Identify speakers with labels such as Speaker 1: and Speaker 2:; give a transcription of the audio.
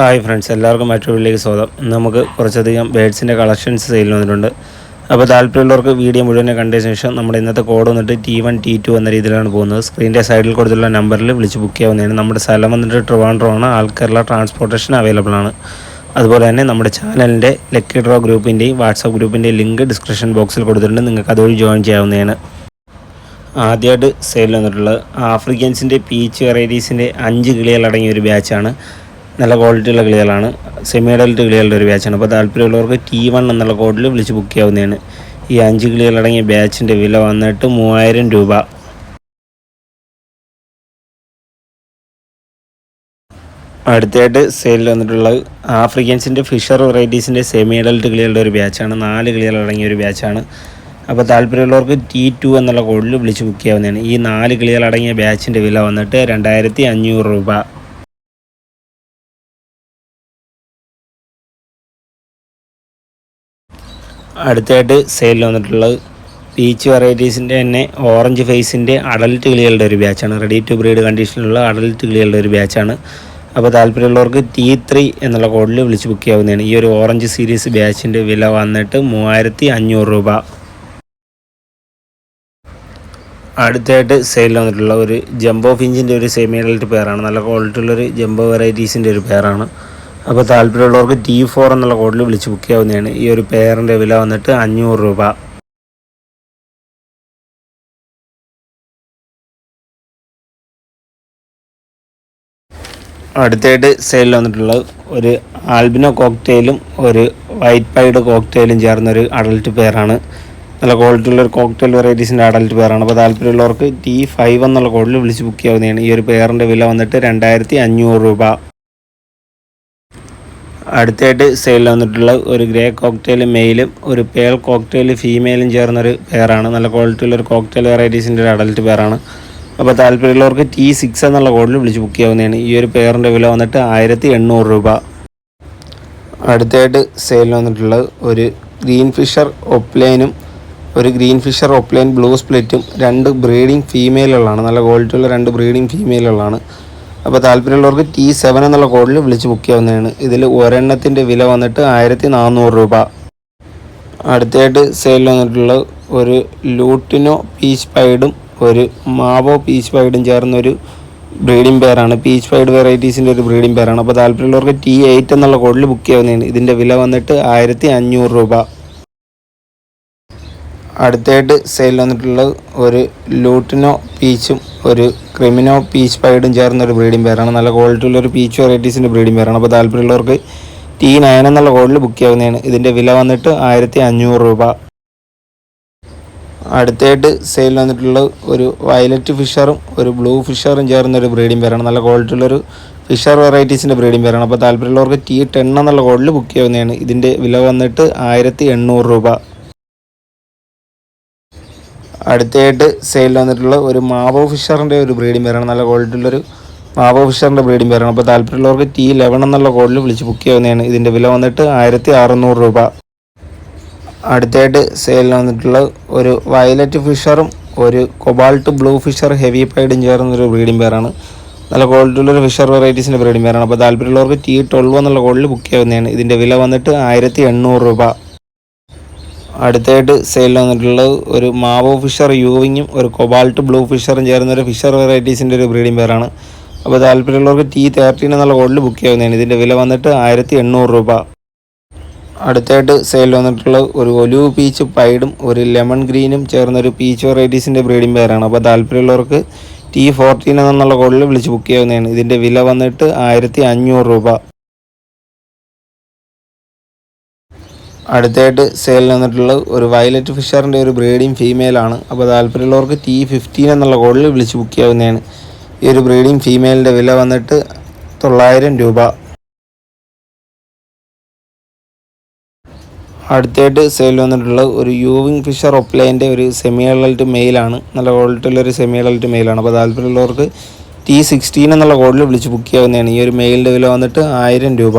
Speaker 1: Hi friends എല്ലാവർക്കും മറ്റൊരു വീട്ടിലേക്ക് സ്വാഗതം. നമുക്ക് കുറച്ചധികം ബേഡ്സിന്റെ കളക്ഷൻസ് സെയിൽ വന്നിട്ടുണ്ട്. അപ്പോൾ താല്പര്യമുള്ളവർക്ക് വീഡിയോ മുഴുവനെ കണ്ടതിന് ശേഷം നമ്മുടെ ഇന്നത്തെ കോഡ് വന്നിട്ട് ടി വൺ ടി ടു എന്ന രീതിയിലാണ് പോകുന്നത്. സ്ക്രീനിന്റെ സൈഡിൽ കൊടുത്തുള്ള നമ്പറിൽ വിളിച്ച് ബുക്ക് ചെയ്യാവുന്നതാണ്. നമ്മുടെ സ്ഥലം വന്നിട്ട് ട്രിവാൻഡ്രമാണ് ആണ്. കേരള ട്രാൻസ്പോർട്ടേഷൻ അവൈലബിൾ ആണ്. അതുപോലെ തന്നെ നമ്മുടെ ചാനലിന്റെ ലക്കി ഡ്രോ ഗ്രൂപ്പിന്റെയും വാട്സാപ്പ് ഗ്രൂപ്പിന്റെയും ലിങ്ക് ഡിസ്ക്രിപ്ഷൻ ബോക്സിൽ കൊടുത്തിട്ടുണ്ട്. നിങ്ങൾക്ക് അതുവഴി ജോയിൻ ചെയ്യാവുന്നതാണ്. ആദ്യമായിട്ട് സെയിൽ വന്നിട്ടുള്ളത് ആഫ്രിക്കൻസിന്റെ പീച്ച് വെറൈറ്റീസിന്റെ അഞ്ച് കിളികളടങ്ങിയ ഒരു ബാച്ചാണ് നല്ല ക്വാളിറ്റിയുള്ള കിളികളാണ്. സെമി അഡൽട്ട് കിളികളുടെ ഒരു ബാച്ചാണ് അപ്പോൾ താല്പര്യമുള്ളവർക്ക് ടി വൺ എന്നുള്ള കോഡിൽ വിളിച്ച് ബുക്ക് ചെയ്യാവുന്നതാണ്. ഈ അഞ്ച് കിളികളടങ്ങിയ ബാച്ചിന്റെ വില വന്നിട്ട് മൂവായിരം രൂപ. അടുത്തായിട്ട് സെയിലിൽ വന്നിട്ടുള്ളത് ആഫ്രിക്കൻസിന്റെ ഫിഷർ വെറൈറ്റീസിന്റെ സെമി അഡൽട്ട് കിളികളുടെ ഒരു ബാച്ചാണ് നാല് കിളികളടങ്ങിയ ഒരു ബാച്ചാണ് അപ്പോൾ താല്പര്യമുള്ളവർക്ക് ടി ടു എന്നുള്ള കോഡിൽ വിളിച്ച് ബുക്ക് ചെയ്യാവുന്നതാണ്. ഈ നാല് കിളികളടങ്ങിയ ബാച്ചിന്റെ വില വന്നിട്ട് രണ്ടായിരത്തി അഞ്ഞൂറ് രൂപ. അടുത്തായിട്ട് സെയിലിൽ വന്നിട്ടുള്ളത് പീച്ച് വെറൈറ്റീസിന്റെ തന്നെ ഓറഞ്ച് ഫേസിന്റെ അഡൽട്ട് കിളികളുടെ ഒരു ബാച്ചാണ് റെഡി ടു ബ്രീഡ് കണ്ടീഷനിലുള്ള അഡൽട്ട് കിളികളുടെ ഒരു ബാച്ചാണ് അപ്പോൾ താല്പര്യമുള്ളവർക്ക് ടി ത്രീ എന്നുള്ള കോഡിൽ വിളിച്ച് ബുക്ക് ചെയ്യാവുന്നതാണ്. ഈ ഒരു ഓറഞ്ച് സീരീസ് ബാച്ചിന്റെ വില വന്നിട്ട് മൂവായിരത്തി അഞ്ഞൂറ് രൂപ. അടുത്തായിട്ട് സെയിൽ വന്നിട്ടുള്ള ഒരു ജംബോ ഫിഞ്ചിന്റെ ഒരു സെമി അഡൽട്ട് പെയറാണ് നല്ല ക്വാളിറ്റി ഉള്ളൊരു ജംബോ വെറൈറ്റീസിന്റെ ഒരു പെയറാണ് അപ്പോൾ താല്പര്യമുള്ളവർക്ക് ടി ഫോർ എന്നുള്ള കോഡിൽ വിളിച്ച് ബുക്ക് ചെയ്യാവുന്നതാണ്. ഈ ഒരു പെയറിന്റെ വില വന്നിട്ട് അഞ്ഞൂറ് രൂപ. അടുത്തായിട്ട് സെയിലിൽ വന്നിട്ടുള്ളത് ഒരു ആൽബിനോ കോക്ടെയിലും ഒരു വൈറ്റ് പൈഡ് കോക്ടെയിലും ചേർന്നൊരു അഡൽട്ട് പെയറാണ് നല്ല ക്വാളിറ്റി ഉള്ള ഒരു കോക്ടെയിൽ വെറൈറ്റീസിന്റെ അഡൽട്ട് പെയറാണ് അപ്പോൾ താല്പര്യമുള്ളവർക്ക് ടി ഫൈവ് എന്നുള്ള കോഡിൽ വിളിച്ച് ബുക്ക് ചെയ്യാവുന്നതാണ്. ഈ ഒരു പെയറിന്റെ വില വന്നിട്ട് രണ്ടായിരത്തി അഞ്ഞൂറ് രൂപ. അടുത്തായിട്ട് സെയിലിൽ വന്നിട്ടുള്ള ഒരു ഗ്രേ കോക്ടെയിൽ മെയിലും ഒരു പേൾ കോക്ടെയിൽ ഫീമെയിലും ചേർന്നൊരു പെയറാണ് നല്ല ക്വാളിറ്റി ഉള്ള ഒരു കോക്ടെയിൽ വെറൈറ്റീസിന്റെ ഒരു അഡൽട്ട് പെയറാണ് അപ്പോൾ താല്പര്യമുള്ളവർക്ക് ടി സിക്സ് എന്നുള്ള കോഡിൽ വിളിച്ച് ബുക്ക് ചെയ്യാവുന്നതാണ്. ഈ ഒരു പെയറിന്റെ വില വന്നിട്ട് ആയിരത്തി എണ്ണൂറ് രൂപ. അടുത്തായിട്ട് സെയിലിൽ വന്നിട്ടുള്ളത് ഒരു ഗ്രീൻ ഫിഷർ ഒപ്ലൈനും ഒരു ഗ്രീൻ ഫിഷർ ഒപ്ലൈൻ ബ്ലൂ സ്പ്ലിറ്റും രണ്ട് ബ്രീഡിംഗ് ഫീമെയിലുകളാണ് നല്ല ക്വാളിറ്റി ഉള്ള രണ്ട് ബ്രീഡിംഗ് ഫീമെയിലുകളാണ് അപ്പോൾ താല്പര്യമുള്ളവർക്ക് ടി സെവൻ എന്നുള്ള കോഡിൽ വിളിച്ച് ബുക്ക് ചെയ്യാവുന്നതാണ്. ഇതിൽ ഒരെണ്ണത്തിന്റെ വില വന്നിട്ട് ആയിരത്തി നാനൂറ് രൂപ. അടുത്തായിട്ട് സെയിൽ വന്നിട്ടുള്ള ഒരു ലൂട്ടിനോ പീച്ച് പൈഡും ഒരു മാവോ പീച്ച് പൈഡും ചേർന്നൊരു ബ്രീഡിംഗ് പെയറാണ് പീച്ച് പൈഡ് വെറൈറ്റീസിന്റെ ഒരു ബ്രീഡിംഗ് പെയറാണ് അപ്പോൾ താല്പര്യമുള്ളവർക്ക് ടി എയ്റ്റ് എന്നുള്ള കോഡിൽ ബുക്ക് ചെയ്യാവുന്നതാണ്. ഇതിന്റെ വില വന്നിട്ട് ആയിരത്തി അഞ്ഞൂറ് രൂപ. അടുത്തായിട്ട് സെയിൽ വന്നിട്ടുള്ളത് ഒരു ലൂട്ടിനോ പീച്ചും ഒരു ക്രിമിനോ പീച്ച് പൈഡും ചേർന്ന ഒരു ബ്രീഡിംഗ് പേരാണ്. നല്ല ക്വാളിറ്റി ഉള്ള ഒരു പീച്ച് വെറൈറ്റീസിന്റെ ബ്രീഡിംഗ് പേരാണ്. അപ്പോൾ താല്പര്യമുള്ളവർക്ക് ടി നയൻ എന്നുള്ള കോഡിൽ ബുക്ക് ചെയ്യാവുന്നതാണ്. ഇതിന്റെ വില വന്നിട്ട് ആയിരത്തി അഞ്ഞൂറ് രൂപ. അടുത്തായിട്ട് സെയിൽ വന്നിട്ടുള്ള ഒരു വയലറ്റ് ഫിഷറും ഒരു ബ്ലൂ ഫിഷറും ചേർന്ന ഒരു ബ്രീഡിംഗ് പേരാണ്. നല്ല ക്വാളിറ്റി ഉള്ളൊരു ഫിഷർ വെറൈറ്റീസിന്റെ ബ്രീഡിംഗ് പേരാണ്. അപ്പോൾ താല്പര്യമുള്ളവർക്ക് ടി ടെൻ എന്നുള്ള കോഡിൽ ബുക്ക് ചെയ്യാവുന്നതാണ്. ഇതിന്റെ വില വന്നിട്ട് ആയിരത്തി രൂപ. അടുത്തായിട്ട് സെയിൽ വന്നിട്ടുള്ള ഒരു മാവോ ഫിഷറിന്റെ ഒരു ബ്രീഡിംഗ് പേരാണ് നല്ല ക്വാളിറ്റിയുള്ളൊരു മാവ് മാവോ ഫിഷറിന്റെ ബ്രീഡിംഗ് പേരാണ് അപ്പോൾ താല്പര്യമുള്ളവർക്ക് ടി ലെവൻ എന്നുള്ള കോഡിൽ വിളിച്ച് ബുക്ക് ചെയ്യാവുന്നതാണ്. ഇതിന്റെ വില വന്നിട്ട് ആയിരത്തി അറുന്നൂറ് രൂപ. അടുത്തായിട്ട് സെയിലിൽ വന്നിട്ടുള്ള ഒരു വയലറ്റ് ഫിഷറും ഒരു കൊബാൾട്ട് ബ്ലൂ ഫിഷർ ഹെവി പൈഡും ചേർന്നൊരു ബ്രീഡിംഗ് പേരാണ് നല്ല ക്വാളിറ്റിയുള്ളൊരു ഫിഷർ വെറൈറ്റീസിന്റെ ബ്രീഡിംഗ് പേരാണ് അപ്പോൾ താല്പര്യമുള്ളവർക്ക് ടി ട്വൽവ് എന്നുള്ള കോഡിൽ ബുക്ക് ചെയ്യാവുന്നതാണ്. ഇതിന്റെ വില വന്നിട്ട് ആയിരത്തി രൂപ. അടുത്തായിട്ട് സെയിൽ വന്നിട്ടുള്ളത് ഒരു മാവോ ഫിഷർ യൂവിങ്ങും ഒരു കൊബാൾട്ട് ബ്ലൂ ഫിഷറും ചേർന്ന ഒരു ഫിഷർ വെറൈറ്റീസിന്റെ ഒരു ബ്രീഡിംഗ് പേരാണ് അപ്പോൾ താല്പര്യമുള്ളവർക്ക് ടി തേർട്ടീൻ എന്നുള്ള കോഡിൽ ബുക്ക് ചെയ്യാവുന്നതാണ്. ഇതിന്റെ വില വന്നിട്ട് ആയിരത്തി എണ്ണൂറ് രൂപ. അടുത്തായിട്ട് സെയിൽ വന്നിട്ടുള്ള ഒരു ഒലിവ് പീച്ച് പൈഡും ഒരു ലെമൺ ഗ്രീനും ചേർന്ന ഒരു പീച്ച് വെറൈറ്റീസിന്റെ ബ്രീഡിംഗ് പേരാണ് അപ്പോൾ താല്പര്യമുള്ളവർക്ക് ടി ഫോർട്ടീൻ എന്നുള്ള കോഡിൽ വിളിച്ച് ബുക്ക് ചെയ്യാവുന്നതാണ്. ഇതിന്റെ വില വന്നിട്ട് ആയിരത്തി അഞ്ഞൂറ് രൂപ. അടുത്തായിട്ട് സെയിൽ വന്നിട്ടുള്ള ഒരു വയലറ്റ് ഫിഷറിന്റെ ഒരു ബ്രീഡിംഗ് ഫീമെയിലാണ് അപ്പോൾ താല്പര്യമുള്ളവർക്ക് ടി ഫിഫ്റ്റീൻ എന്നുള്ള കോഡിൽ വിളിച്ച് ബുക്ക് ചെയ്യാവുന്നതാണ്. ഈ ഒരു ബ്രീഡിംഗ് ഫീമെയിലിന്റെ വില വന്നിട്ട് തൊള്ളായിരം രൂപ. അടുത്തായിട്ട് സെയിൽ വന്നിട്ടുള്ള ഒരു യൂവിങ് ഫിഷർ ഒപ്ലൈന്റെ ഒരു സെമി അഡൽട്ട് മെയിലാണ് നല്ല ക്വാളിറ്റിയുള്ള ഒരു സെമി അഡൽട്ട് മെയിലാണ് അപ്പോൾ താല്പര്യമുള്ളവർക്ക് ടി സിക്സ്റ്റീൻ എന്നുള്ള കോഡിൽ വിളിച്ച് ബുക്ക് ചെയ്യാവുന്നതാണ്. ഈ ഒരു മെയിലിന്റെ വില വന്നിട്ട് ആയിരം രൂപ.